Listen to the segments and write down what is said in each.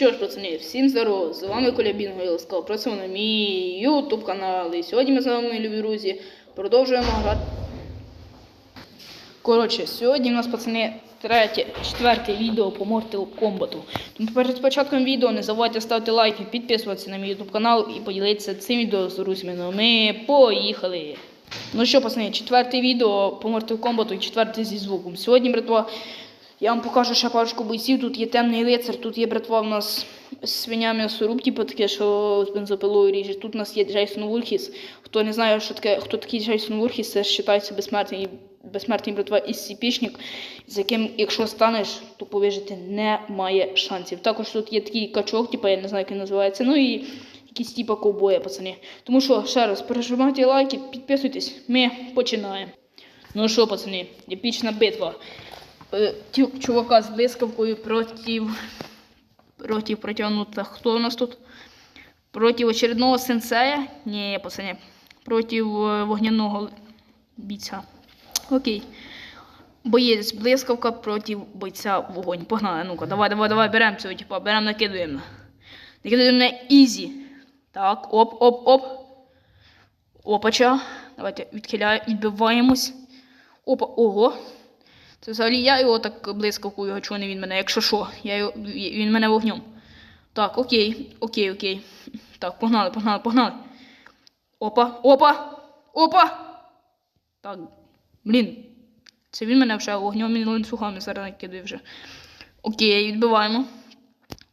Що ж, пацани, всім здорово! З вами Коля Бінго ласкаво просимо на мій ютуб канал. І сьогодні ми з вами, мої любі друзі, продовжуємо грати. Коротше, сьогодні у нас, пацани, третє, четверте відео по Mortal Kombat. Тому перед початком відео не забувайте ставити лайки, підписуватися на мій ютуб канал і поділитися цим відео з друзями. Ну, ми поїхали! Ну що, пацани, четверте відео по Mortal Kombat і четверте зі звуком. Сьогодні, братва, я вам покажу ще парочку бойців. Тут є темний лицар, тут є братва в нас свиня м'ясоруб, типу таке, що з бензопилою ріже. Тут у нас є Джейсон Вурхіс. Хто не знає, що таке, хто такий Джейсон Вурхіс, це вважається безсмертний, безсмертний братва із сіпішник, з яким, якщо станеш, то повижити немає шансів. Також тут є такий качок, типу, я не знаю, як він називається. Ну і якісь типа ковбоя, пацани. Тому що, ще раз, пережимайте лайки, підписуйтесь, ми починаємо. Ну що, пацани, епічна битва. Е, чувака з блискавкою проти. Проти протягнута. Хто у нас тут? Проти очередного сенсея? Ні, пацани. Проти е, вогняного бійця. Окей. Боєць блискавка проти бойця вогонь. Погнали, ну-ка, давай, давай, давай, беремо цього, типа, беремо, накидуємо. Накидуємо на ізі. Так, оп, оп, оп. Опача. Давайте відхиляємо, відбиваємось. Опа, ого. Це взагалі я його так блискавкою гачу, не він мене, якщо що. Я його, він мене вогнем. Так, окей, окей, окей. Так, погнали, погнали, погнали. Опа, опа! Опа! Так, блін. Це він мене вже вогнем і ланцюгами зараз накидає вже. Окей, відбиваємо.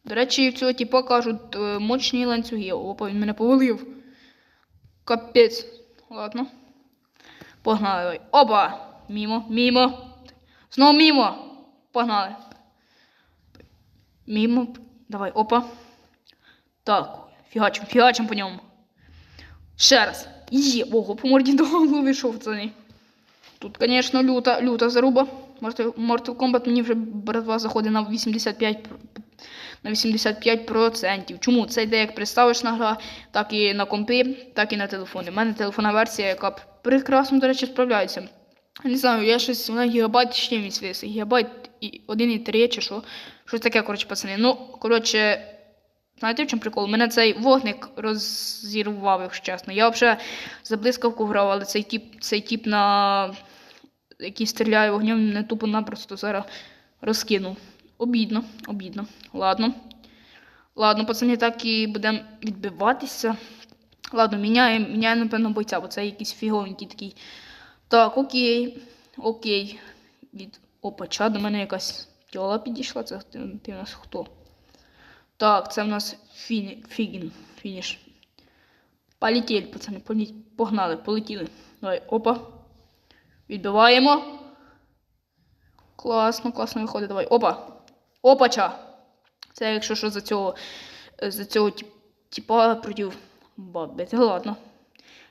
До речі, в цього типа кажуть е, мощні ланцюги. Опа, він мене повалив. Капець. Ладно. Погнали. Опа! Мімо, мімо. Знову мімо. Погнали. Мімо. Давай, опа. Так, фігачим, фігачим по ньому. Ще раз. Є, ого, по морді до голови пацани. Тут, звісно, люта, люта заруба. Mortal Kombat мені вже братва заходить на 85 пр- на 85%. Чому? Це йде як приставочна гра, так і на компі, так і на телефоні. У мене телефонна версія, яка прекрасно, до речі, справляється. Не знаю, я щось, вона гігабайт ще свій, гігабайт і 1,3 чи що. Щось таке, коротше, пацани. Ну, коротше, знаєте, в чому прикол? Мене цей вогник розірвав, якщо чесно. Я взагалі за блискавку грав, але цей тип, цей тип на який стріляє вогнем, не тупо напросто зараз розкинув. Обідно, обідно. Ладно. Ладно, пацани, так і будемо відбиватися. Ладно, міняємо, міняємо, напевно, бойця, бо це якийсь фіговенький такий. Так, окей. Окей. Від опача до мене якась тьола підійшла. Це ти, ти у нас хто? Так, це в нас фіні, фігін, фініш. Полетіли, пацани, погнали, полетіли. Давай, опа. Відбиваємо. Класно, класно виходить. Давай. Опа. Опача. Це якщо що за цього, за цього тип, типа проти баби. Ладно.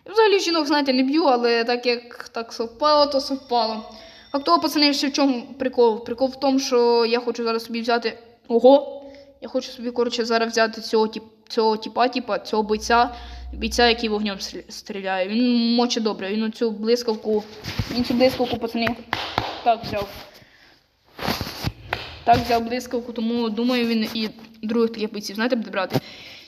Взагалі жінок, знаєте, не б'ю, але так як так совпало, то совпало. А того, пацани, ще в чому прикол? Прикол в тому, що я хочу зараз собі взяти. Ого! Я хочу собі, коротше, зараз взяти цього, тип, цього типа, типа, цього бойця, бійця, який вогнем стрі- стріляє. Він моче добре, він цю блискавку. Він цю блискавку, пацани, так взяв. Так взяв блискавку, тому думаю, він і других таких бойців, знаєте, буде брати.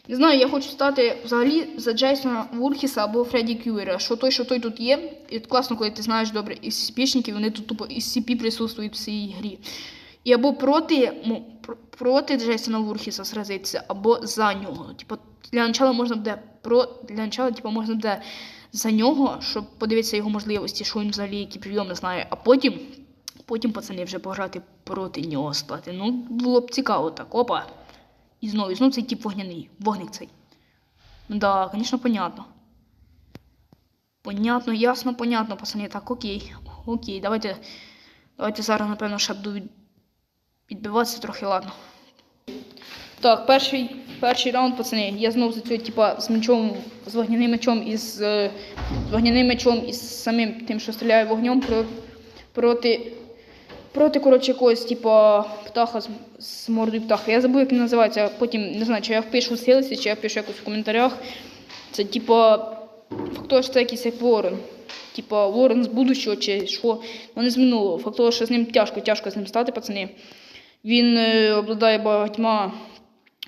Не знаю, я хочу стати взагалі за Джейсона Вурхіса або Фредді Кюєра. Що той, що той тут є. І класно, коли ти знаєш добре із спішників, вони тут тупо із CP присутствують в цій грі. І або проти, проти Джейсона Вурхіса сразитися, або за нього. Типу, для начала можна буде про для начала, типу, можна буде за нього, щоб подивитися його можливості, що він взагалі які прийоми знає, а потім, потім пацани вже пограти проти нього стати. Ну, було б цікаво так. Опа. І знову, і знову цей тип вогняний. Вогник цей. Ну да, звісно, понятно. Понятно, ясно, понятно, пацани. Так, окей. Окей, давайте. Давайте зараз, напевно, ще буду відбиватися трохи, ладно. Так, перший, перший раунд, пацани. Я знову за цього, типа, з мечом, з вогняним мечом і з, з вогняним мечом і з самим тим, що стріляє вогнем про, проти. Проти, коротше, якогось, типа, птаха з, з мордою птаха. Я забув, як він називається, потім не знаю, чи я впишу в чи я впишу якось в коментарях. Це, типа, фактично, що це якийсь як ворон. Типа ворон з будущого чи що. Ну не з минулого. Фактично, що з ним тяжко, тяжко з ним стати, пацани. Він е, обладає багатьма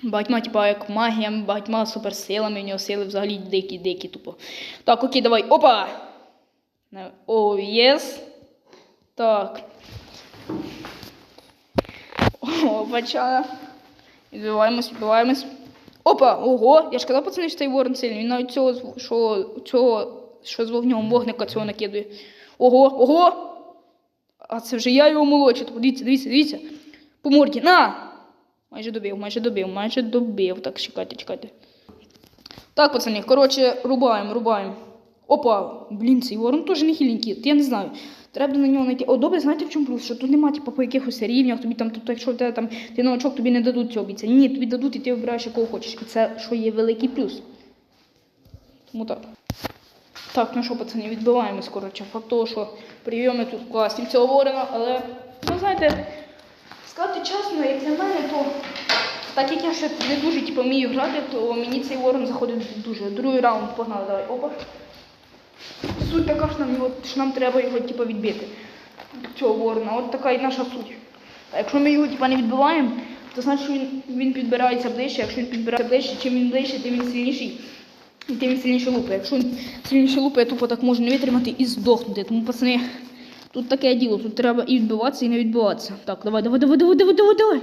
Багатьма, типа, як магіями, багатьма суперсилами, у нього сили взагалі дикі-дикі тупо. Так, окей, давай. Опа! О, єс. Так. О, бача. Відбиваємось, відбиваємось. Опа! Ого! Я ж казав, пацани, що цей ворон сильний. Він навіть цього, що, цього, що з вогнем вогника цього накидує. Ого, ого! А це вже я його молодший. То Дивіться, дивіться, дивіться. По морді. На! Майже добив, майже добив, майже добив. Так, чекайте, чекайте. Так, пацани, коротше, рубаємо, рубаємо. Опа, блін, цей ворон теж не хіленький. Я не знаю. Треба на нього знайти. О, добре, знаєте в чому плюс? Що тут немає типу, по якихось рівнях, тобі там, тобто, якщо тебе там ти новачок, тобі не дадуть цього бійця. Ні, тобі дадуть і ти вибираєш, якого хочеш. І це що є великий плюс. Тому так. Так, ну що, пацани, відбиваємось, коротше. Факт того, що прийоми тут класні цього ворона, але, ну знаєте, сказати чесно, як для мене, то так як я ще не дуже типу, вмію грати, то мені цей ворон заходить дуже. Другий раунд погнали, давай. Опа. Суть така, що нам, його, що нам треба його типу, відбити. Цього ворона. От така і наша суть. А якщо ми його типу, не відбиваємо, то значить що він, він підбирається ближче. Якщо він підбирається ближче, чим він ближче, тим він сильніший. І тим він сильніше лупає. Якщо він сильніше лупає, тупо так може не витримати і здохнути. Тому, пацани, тут таке діло. Тут треба і відбиватися, і не відбиватися. Так, давай, давай, давай, давай, давай, давай, давай.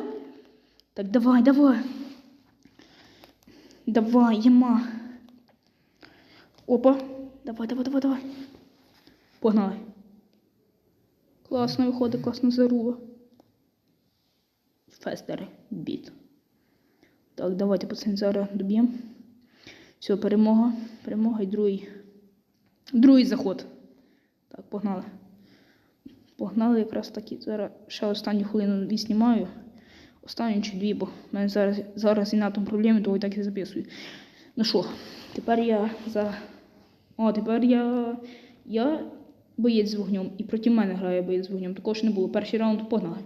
Так, давай, давай. Давай, єма. Опа. Давай, давай, давай, давай. Погнали. Класно виходить, класно заруба. Фестери, біт. Так, давайте, пацани, зараз доб'ємо. Все, перемога. Перемога і другий. Другий заход. Так, погнали. Погнали якраз таки. Зараз ще останню хвилину відснімаю. Останню чи дві, бо в мене зараз, зараз і на тому проблеми, то і так і записую. Ну що, тепер я за. О, тепер я. Я боєць з вогнем. І проти мене грає боєць з вогнем. Також не було. Перший раунд погнали.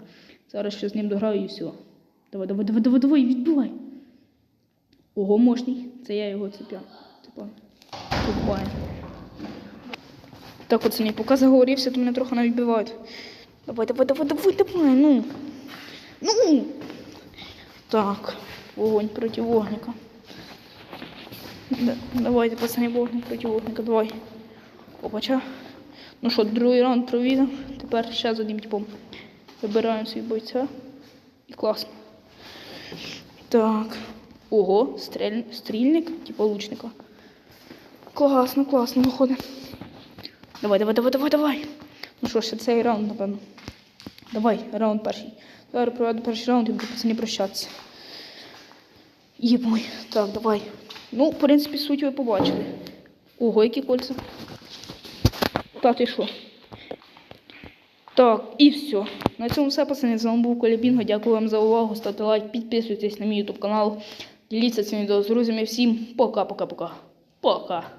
Зараз ще з ним дограю і все. Давай, давай, давай, давай, давай, відбивай. Ого, мощний. Це я його цепляю. Типа. Купаю. Так, пацани, поки заговорився, то мене трохи навіть бивають. Давай, давай, давай, давай, давай, ну. Ну. Так, вогонь проти вогника. Да, давайте, пацани, вогник проти вогника, давай. Опача. Ну що, другий раунд провідав. Тепер ще з одним типом. Вибираємо свій бойця. І класно. Так. Ого, стрель... стрільник, типу лучника. Класно, класно виходить. Давай, давай, давай, давай, давай. Ну що ж, цей раунд, напевно. Давай, раунд перший. Зараз проведу перший раунд і буду пацані прощатися. Єбой. Так, давай. Ну, в принципі, суть ви побачили. Ого, які кольця. Так, ти що? Так, і все. На цьому все, пацани. З вами був Коля Бінго. Дякую вам за увагу. Ставте лайк, підписуйтесь на мій YouTube канал. Діліться цим відео з друзями. Всім пока-пока-пока. Пока.